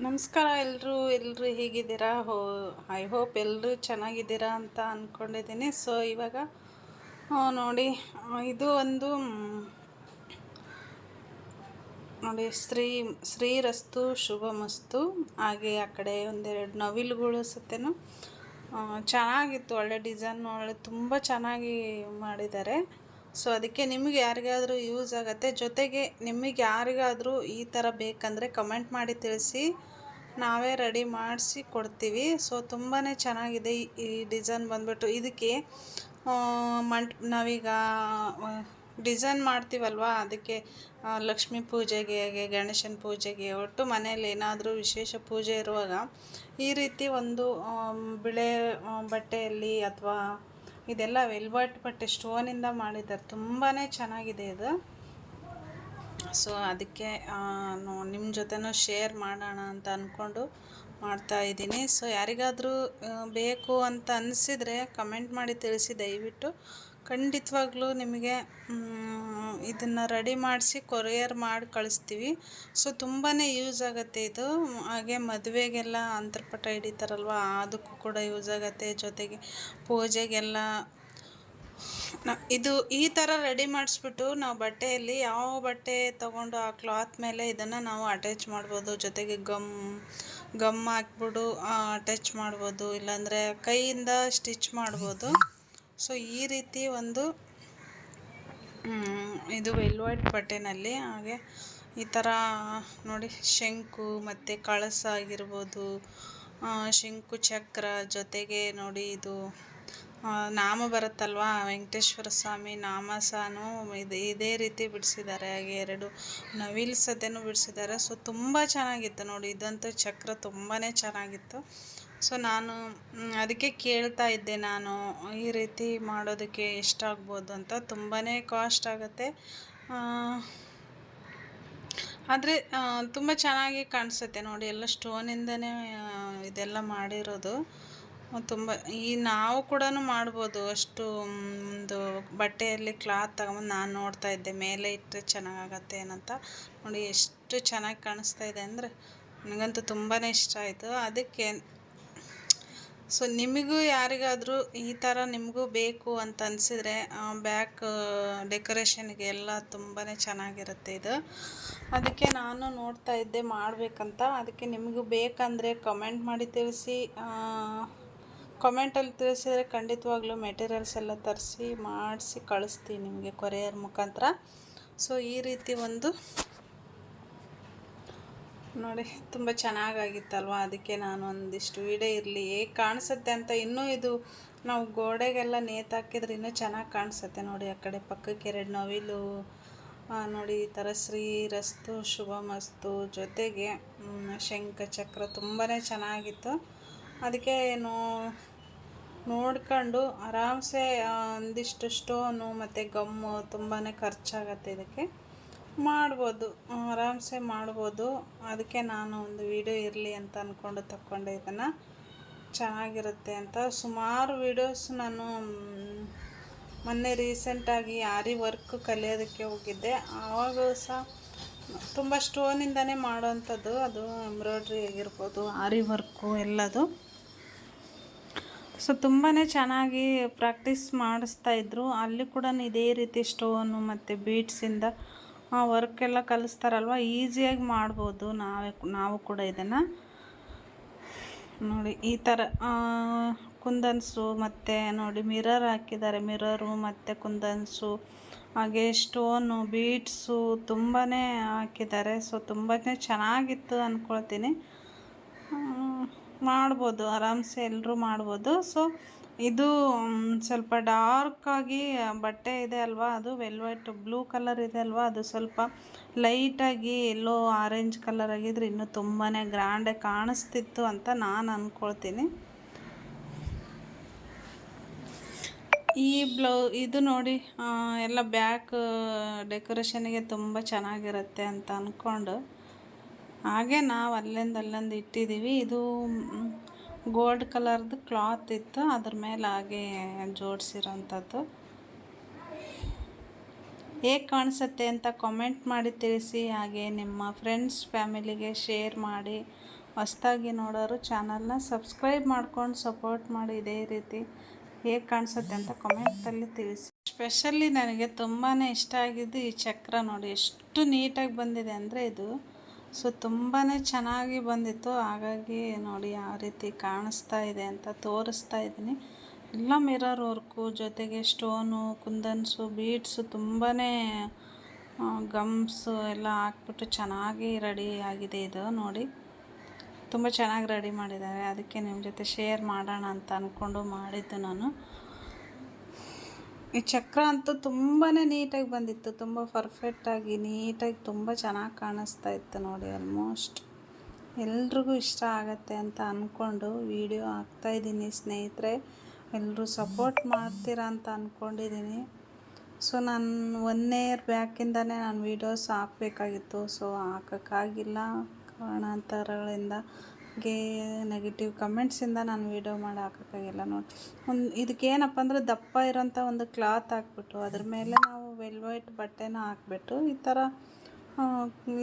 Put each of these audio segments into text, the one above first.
ನಮಸ್ಕಾರ ಎಲ್ಲರೂ ಎಲ್ಲರೂ ಹೇಗಿದ್ದೀರಾ? ಹೋ, ಐ ಹೋಪ್ ಎಲ್ಲರೂ ಚೆನ್ನಾಗಿದ್ದೀರಾ ಅಂತ ಅಂದ್ಕೊಂಡಿದ್ದೀನಿ ಸೊ, ಇವಾಗ ನೋಡಿ ಇದು ಒಂದು, ನೋಡಿ ಶ್ರೀ ಶ್ರೀರಸ್ತು ಶುಭಮಸ್ತು ಹಾಗೆ ಆ ಕಡೆ ಒಂದೆರಡು ನವಿಲುಗಳು ಸತ್ತೇನು ಚೆನ್ನಾಗಿತ್ತು. ಒಳ್ಳೆ ಡಿಸೈನ್ ಒಳ್ಳೆ, ತುಂಬ ಚೆನ್ನಾಗಿ ಮಾಡಿದ್ದಾರೆ. ಸೊ ಅದಕ್ಕೆ ನಿಮಗೆ ಯಾರಿಗಾದರೂ ಯೂಸ್ ಆಗುತ್ತೆ. ಜೊತೆಗೆ ನಿಮಗೆ ಯಾರಿಗಾದರೂ ಈ ಥರ ಬೇಕಂದರೆ ಕಮೆಂಟ್ ಮಾಡಿ ತಿಳಿಸಿ. ನಾವೇ ರೆಡಿ ಮಾಡಿಸಿ ಕೊಡ್ತೀವಿ. ಸೊ ತುಂಬಾ ಚೆನ್ನಾಗಿದೆ ಈ- ಡಿಸೈನ್ ಬಂದ್ಬಿಟ್ಟು. ಇದಕ್ಕೆ ಮಂಟ್, ನಾವೀಗ ಡಿಸೈನ್ ಮಾಡ್ತೀವಲ್ವ? ಅದಕ್ಕೆ ಲಕ್ಷ್ಮೀ ಪೂಜೆಗೆ, ಗಣೇಶನ ಪೂಜೆಗೆ ಒಟ್ಟು ಮನೆಯಲ್ಲಿ ಏನಾದರೂ ವಿಶೇಷ ಪೂಜೆ ಇರುವಾಗ ಈ ರೀತಿ ಒಂದು ಬಿಳೆ ಬಟ್ಟೆಯಲ್ಲಿ ಅಥವಾ ಇದೆಲ್ಲ ವೆಲ್ವರ್ಟ್ ಬಟ್ಟೆ ಸ್ಟೋನಿಂದ ಮಾಡಿದ್ದಾರೆ ತುಂಬಾ ಚೆನ್ನಾಗಿದೆ ಇದು. ಸೊ ಅದಕ್ಕೆ ನಿಮ್ಮ ಜೊತೆನೂ ಶೇರ್ ಮಾಡೋಣ ಅಂತ ಅಂದ್ಕೊಂಡು ಮಾಡ್ತಾ ಇದ್ದೀನಿ. ಸೊ ಯಾರಿಗಾದರೂ ಬೇಕು ಅಂತ ಅನಿಸಿದರೆ ಕಮೆಂಟ್ ಮಾಡಿ ತಿಳಿಸಿ ದಯವಿಟ್ಟು. ಖಂಡಿತವಾಗ್ಲೂ ನಿಮಗೆ ಇದನ್ನು ರೆಡಿ ಮಾಡಿಸಿ ಕೊರಿಯರ್ ಮಾಡಿ ಕಳಿಸ್ತೀವಿ. ಸೊ ತುಂಬಾ ಯೂಸ್ ಆಗುತ್ತೆ ಇದು. ಹಾಗೆ ಮದುವೆಗೆಲ್ಲ ಅಂತರ್ಪಟ ಹಿಡಿತಾರಲ್ವ, ಅದಕ್ಕೂ ಕೂಡ ಯೂಸ್ ಆಗುತ್ತೆ. ಜೊತೆಗೆ ಪೂಜೆಗೆಲ್ಲ ಇದು ಈ ಥರ ರೆಡಿ ಮಾಡಿಸ್ಬಿಟ್ಟು ನಾವು ಬಟ್ಟೆಯಲ್ಲಿ ಯಾವ ಬಟ್ಟೆ ತೊಗೊಂಡು ಆ ಕ್ಲಾತ್ ಮೇಲೆ ಇದನ್ನು ನಾವು ಅಟ್ಯಾಚ್ ಮಾಡ್ಬೋದು. ಜೊತೆಗೆ ಗಮ್ ಗಮ್ ಹಾಕ್ಬಿಟ್ಟು ಅಟ್ಯಾಚ್ ಮಾಡ್ಬೋದು. ಇಲ್ಲಾಂದರೆ ಕೈಯಿಂದ ಸ್ಟಿಚ್ ಮಾಡ್ಬೋದು. ಸೊ ಈ ರೀತಿ ಒಂದು ಇದು ವೆಲ್ವೆಟ್ ಬಟ್ಟೆನಲ್ಲಿ, ಹಾಗೆ ಈ ಥರ ನೋಡಿ, ಶಂಕು ಮತ್ತು ಕಳಸ ಆಗಿರ್ಬೋದು ಶಂಕು ಚಕ್ರ ಜೊತೆಗೆ ನೋಡಿ ಇದು ನಾಮ ಬರುತ್ತಲ್ವಾ, ವೆಂಕಟೇಶ್ವರ ಸ್ವಾಮಿ ನಾಮ ಸಹನು ಇದು, ಇದೇ ರೀತಿ ಬಿಡಿಸಿದ್ದಾರೆ, ಹಾಗೆ ಎರಡು ನವಿಲು ಸದ್ಯನೂ ಬಿಡಿಸಿದ್ದಾರೆ. ಸೊ ತುಂಬ ಚೆನ್ನಾಗಿತ್ತು ನೋಡಿ, ಇದಂತೂ ಚಕ್ರ ತುಂಬಾ ಚೆನ್ನಾಗಿತ್ತು. ಸೊ ನಾನು ಅದಕ್ಕೆ ಕೇಳ್ತಾ ಇದ್ದೆ ನಾನು, ಈ ರೀತಿ ಮಾಡೋದಕ್ಕೆ ಎಷ್ಟಾಗ್ಬೋದು ಅಂತ. ತುಂಬಾ ಕಾಸ್ಟ್ ಆಗುತ್ತೆ. ಆದರೆ ತುಂಬ ಚೆನ್ನಾಗಿ ಕಾಣಿಸುತ್ತೆ ನೋಡಿ, ಎಲ್ಲ ಸ್ಟೋನಿಂದನೇ ಇದೆಲ್ಲ ಮಾಡಿರೋದು. ತುಂಬ, ಈ ನಾವು ಕೂಡ ಮಾಡ್ಬೋದು. ಅಷ್ಟು ಒಂದು ಬಟ್ಟೆಯಲ್ಲಿ ಕ್ಲಾತ್ ತಗೊಂಬಂದು ನಾನು ನೋಡ್ತಾ ಇದ್ದೆ. ಮೇಲೆ ಇಟ್ಟರೆ ಚೆನ್ನಾಗಾಗತ್ತೆ ಏನಂತ. ನೋಡಿ, ಎಷ್ಟು ಚೆನ್ನಾಗಿ ಕಾಣಿಸ್ತಾ ಇದೆ ಅಂದರೆ, ನನಗಂತೂ ತುಂಬಾ ಇಷ್ಟ ಆಯಿತು. ಅದಕ್ಕೆ ಸೊ ನಿಮಗೂ ಯಾರಿಗಾದರೂ ಈ ಥರ ನಿಮಗೂ ಬೇಕು ಅಂತ ಅನಿಸಿದರೆ ಬ್ಯಾಕ್ ಡೆಕೋರೇಷನ್ಗೆ ಎಲ್ಲ ತುಂಬಾ ಚೆನ್ನಾಗಿರುತ್ತೆ ಇದು. ಅದಕ್ಕೆ ನಾನು ನೋಡ್ತಾ ಇದ್ದೆ ಮಾಡಬೇಕಂತ. ಅದಕ್ಕೆ ನಿಮಗೂ ಬೇಕಂದರೆ ಕಮೆಂಟ್ ಮಾಡಿ ತಿಳಿಸಿ. ಕಮೆಂಟಲ್ಲಿ ತಿಳಿಸಿದರೆ ಖಂಡಿತವಾಗ್ಲೂ ಮೆಟೀರಿಯಲ್ಸ್ ಎಲ್ಲ ತರಿಸಿ, ಮಾಡಿಸಿ ಕಳಿಸ್ತೀನಿ ನಿಮಗೆ ಕೊರಿಯರ್ ಮುಖಾಂತರ. ಸೊ ಈ ರೀತಿ ಒಂದು ನೋಡಿ, ತುಂಬ ಚೆನ್ನಾಗಾಗಿತ್ತಲ್ವ? ಅದಕ್ಕೆ ನಾನು ಒಂದಿಷ್ಟು ವಿಡಿಯೋ ಇರಲಿ. ಹೇಗೆ ಕಾಣಿಸುತ್ತೆ ಅಂತ ಇನ್ನೂ ಇದು ನಾವು ಗೋಡೆಗೆಲ್ಲ ನೇತಾಕಿದ್ರೆ ಇನ್ನೂ ಚೆನ್ನಾಗಿ ಕಾಣಿಸುತ್ತೆ ನೋಡಿ, ಆ ಕಡೆ ಪಕ್ಕಕ್ಕೆ ಎರಡು ನವಿಲು ನೋಡಿ ಈ ಥರ ಶ್ರೀ ರಸ್ತು ಶುಭ ಮಸ್ತು ಜೊತೆಗೆ ಶಂಖ ಚಕ್ರ ತುಂಬಾ ಚೆನ್ನಾಗಿತ್ತು. ಅದಕ್ಕೆ ನೋ, ನೋಡ್ಕೊಂಡು ಆರಾಮ್ಸೆ ಒಂದಿಷ್ಟು ಸ್ಟೋನು ಮತ್ತು ಗಮ್ಮು ತುಂಬಾ ಖರ್ಚಾಗತ್ತೆ ಇದಕ್ಕೆ. ಮಾಡ್ಬೋದು. ಆರಾಮ್ಸೆ ಮಾಡ್ಬೋದು. ಅದಕ್ಕೆ ನಾನು ಒಂದು ವಿಡಿಯೋ ಇರಲಿ ಅಂತ ಅಂದ್ಕೊಂಡು ತಕ್ಕೊಂಡೆ ಇದನ್ನು. ಚೆನ್ನಾಗಿರುತ್ತೆ ಅಂತ. ಸುಮಾರು ವೀಡಿಯೋಸ್ ನಾನು ಮೊನ್ನೆ ರೀಸೆಂಟಾಗಿ ಆರಿ ವರ್ಕ್ ಕಲಿಯೋದಕ್ಕೆ ಹೋಗಿದ್ದೆ. ಆವಾಗ ಸಹ ತುಂಬ ಸ್ಟೋನಿಂದನೇ ಮಾಡೋವಂಥದ್ದು ಅದು ಎಂಬ್ರಾಯ್ಡ್ರಿ ಆಗಿರ್ಬೋದು, ಆರಿ ವರ್ಕು ಎಲ್ಲದು. ಸೊ ತುಂಬಾ ಚೆನ್ನಾಗಿ ಪ್ರಾಕ್ಟೀಸ್ ಮಾಡಿಸ್ತಾ ಇದ್ರು. ಅಲ್ಲಿ ಕೂಡ ಇದೇ ರೀತಿ ಸ್ಟೋನು ಮತ್ತು ಬೀಡ್ಸಿಂದ ವರ್ಕ್ ಎಲ್ಲ ಕಲಿಸ್ತಾರಲ್ವ? ಈಸಿಯಾಗಿ ಮಾಡ್ಬೋದು ನಾವೇ ನಾವು ಕೂಡ ಇದನ್ನು. ನೋಡಿ, ಈ ಥರ ಕುಂದನ್ಸು ಮತ್ತು ನೋಡಿ ಮಿರರ್ ಹಾಕಿದ್ದಾರೆ. ಮಿರರು ಮತ್ತು ಕುಂದನ್ಸು, ಹಾಗೆ ಸ್ಟೋನು ಬೀಟ್ಸು ತುಂಬಾ ಹಾಕಿದ್ದಾರೆ. ಸೊ ತುಂಬಾ ಚೆನ್ನಾಗಿತ್ತು ಅಂದ್ಕೊಳ್ತೀನಿ ಮಾಡ್ಬೋದು, ಆರಾಮ್ಸೆ ಎಲ್ಲರೂ ಮಾಡ್ಬೋದು. ಸೊ ಇದು ಸ್ವಲ್ಪ ಡಾರ್ಕಾಗಿ ಬಟ್ಟೆ ಇದೆ ಅಲ್ವಾ? ಅದು ವೆಲ್ವೆಟ್ ಬ್ಲೂ ಕಲರ್ ಇದೆ ಅಲ್ವಾ? ಅದು ಸ್ವಲ್ಪ ಲೈಟಾಗಿ ಎಲ್ಲೋ ಆರೆಂಜ್ ಕಲರ್ ಆಗಿದ್ರೆ ಇನ್ನೂ ತುಂಬಾ ಗ್ರ್ಯಾಂಡಾಗಿ ಕಾಣಿಸ್ತಿತ್ತು ಅಂತ ನಾನು ಅಂದ್ಕೊಳ್ತೀನಿ ಈ ಬ್ಲೌ ಇದು ನೋಡಿ ಎಲ್ಲ ಬ್ಯಾಕ್ ಡೆಕೋರೇಷನ್ಗೆ ತುಂಬ ಚೆನ್ನಾಗಿರುತ್ತೆ ಅಂತ ಅಂದ್ಕೊಂಡು ಹಾಗೆ ನಾವು ಅಲ್ಲಿಂದ ಅಲ್ಲೊಂದು ಇಟ್ಟಿದ್ದೀವಿ ಇದು ಗೋಲ್ಡ್ ಕಲರ್ದು ಕ್ಲಾತ್ ಇತ್ತು. ಅದ್ರ ಮೇಲೆ ಹಾಗೆ ಜೋಡಿಸಿರೋಂಥದ್ದು. ಹೇಗೆ ಕಾಣಿಸುತ್ತೆ ಅಂತ ಕಾಮೆಂಟ್ ಮಾಡಿ ತಿಳಿಸಿ. ಹಾಗೆ ನಿಮ್ಮ ಫ್ರೆಂಡ್ಸ್ ಫ್ಯಾಮಿಲಿಗೆ ಶೇರ್ ಮಾಡಿ. ಹೊಸ್ದಾಗಿ ನೋಡೋರು ಚಾನಲ್ನ ಸಬ್ಸ್ಕ್ರೈಬ್ ಮಾಡ್ಕೊಂಡು ಸಪೋರ್ಟ್ ಮಾಡಿ ಇದೇ ರೀತಿ. ಹೇಗೆ ಕಾಣಿಸುತ್ತೆ ಅಂತ ಕಾಮೆಂಟಲ್ಲಿ ತಿಳಿಸಿ. ಸ್ಪೆಷಲಿ ನನಗೆ ತುಂಬಾ ಇಷ್ಟ ಆಗಿದ್ದು ಈ ಚಕ್ರ ನೋಡಿ. ಎಷ್ಟು ನೀಟಾಗಿ ಬಂದಿದೆ ಅಂದರೆ ಇದು. ಸೊ ತುಂಬಾ ಚೆನ್ನಾಗಿ ಬಂದಿತ್ತು. ಹಾಗಾಗಿ ನೋಡಿ ಯಾವ ರೀತಿ ಕಾಣಿಸ್ತಾ ಇದೆ ಅಂತ ತೋರಿಸ್ತಾ ಇದ್ದೀನಿ. ಎಲ್ಲ ಮಿರರ್ ವರ್ಕು, ಜೊತೆಗೆ ಸ್ಟೋನು, ಕುಂದನ್ಸು, ಬೀಡ್ಸು ತುಂಬಾ ಗಮ್ಸು ಎಲ್ಲ ಹಾಕ್ಬಿಟ್ಟು ಚೆನ್ನಾಗಿ ರೆಡಿ ಆಗಿದೆ ಇದು ನೋಡಿ. ತುಂಬ ಚೆನ್ನಾಗಿ ರೆಡಿ ಮಾಡಿದ್ದಾರೆ. ಅದಕ್ಕೆ ನಿಮ್ಮ ಜೊತೆ ಶೇರ್ ಮಾಡೋಣ ಅಂತ ಅಂದ್ಕೊಂಡು ಮಾಡಿದ್ದು ನಾನು. ಈ ಚಕ್ರ ಅಂತೂ ತುಂಬಾ ನೀಟಾಗಿ ಬಂದಿತ್ತು, ತುಂಬ ಪರ್ಫೆಕ್ಟಾಗಿ ನೀಟಾಗಿ ತುಂಬ ಚೆನ್ನಾಗಿ ಕಾಣಿಸ್ತಾ ಇತ್ತು ನೋಡಿ ಆಲ್ಮೋಸ್ಟ್ ಎಲ್ರಿಗೂ ಇಷ್ಟ ಆಗತ್ತೆ ಅಂತ ಅಂದ್ಕೊಂಡು ವೀಡಿಯೋ ಹಾಕ್ತಾಯಿದ್ದೀನಿ ಸ್ನೇಹಿತರೆ. ಎಲ್ಲರೂ ಸಪೋರ್ಟ್ ಮಾಡ್ತೀರಾ ಅಂತ ಅಂದ್ಕೊಂಡಿದ್ದೀನಿ ಸೊ ನಾನು ಒನ್ ಇಯರ್ ಬ್ಯಾಕಿಂದನೇ ನಾನು ವೀಡಿಯೋಸ್ ಹಾಕಬೇಕಾಗಿತ್ತು. ಸೊ ಹಾಕೋಕ್ಕಾಗಿಲ್ಲ ಕಾರಣಾಂತರಗಳಿಂದ ಗೆ ನೆಗೆಟಿವ್ ಕಮೆಂಟ್ಸಿಂದ ನಾನು ವೀಡಿಯೋ ಮಾಡಿ ಹಾಕೋಕ್ಕಾಗಿಲ್ಲ ನೋಡಿ. ಒಂದು ಇದಕ್ಕೇನಪ್ಪ ಅಂದರೆ ದಪ್ಪ ಇರೋಂಥ ಒಂದು ಕ್ಲಾತ್ ಹಾಕ್ಬಿಟ್ಟು ಅದ್ರ ಮೇಲೆ ನಾವು ವೆಲ್ವೈಟ್ ಬಟ್ಟೆನ ಹಾಕ್ಬಿಟ್ಟು ಈ ಥರ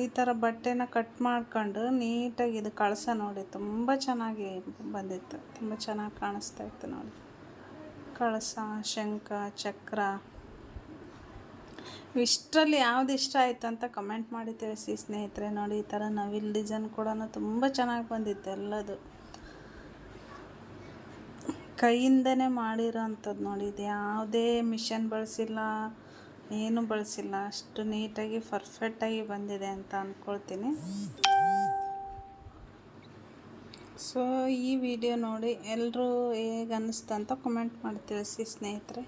ಈ ಥರ ಬಟ್ಟೆನ ಕಟ್ ಮಾಡ್ಕೊಂಡು ನೀಟಾಗಿ ಇದು ಕಳಸ ನೋಡಿ. ತುಂಬ ಚೆನ್ನಾಗಿ ಬಂದಿತ್ತು. ತುಂಬ ಚೆನ್ನಾಗಿ ಕಾಣಿಸ್ತಾ ಇತ್ತು ನೋಡಿ. ಕಳಸ, ಶಂಖ, ಚಕ್ರ. ಇಷ್ಟರಲ್ಲಿ ಯಾವ್ದು ಇಷ್ಟ ಆಯಿತು ಅಂತ ಕಮೆಂಟ್ ಮಾಡಿ ತಿಳಿಸಿ ಸ್ನೇಹಿತರೆ. ನೋಡಿ, ಈ ಥರ ನವಿಲ್ ಡಿಸೈನ್ ಕೂಡ ತುಂಬ ಚೆನ್ನಾಗಿ ಬಂದಿತ್ತು ಎಲ್ಲದು. ಕೈಯಿಂದನೇ ಮಾಡಿರೋ ನೋಡಿ, ಇದು ಯಾವುದೇ ಮಿಷನ್ ಬಳಸಿಲ್ಲ, ಏನು ಬಳಸಿಲ್ಲ. ಅಷ್ಟು ನೀಟಾಗಿ ಪರ್ಫೆಕ್ಟಾಗಿ ಬಂದಿದೆ ಅಂತ ಅಂದ್ಕೊಳ್ತೀನಿ ಸೊ ಈ ವಿಡಿಯೋ ನೋಡಿ ಎಲ್ಲರೂ ಹೇಗೆ ಅನ್ನಿಸ್ತಂತ ಕಮೆಂಟ್ ಮಾಡಿ ತಿಳಿಸಿ ಸ್ನೇಹಿತರೆ.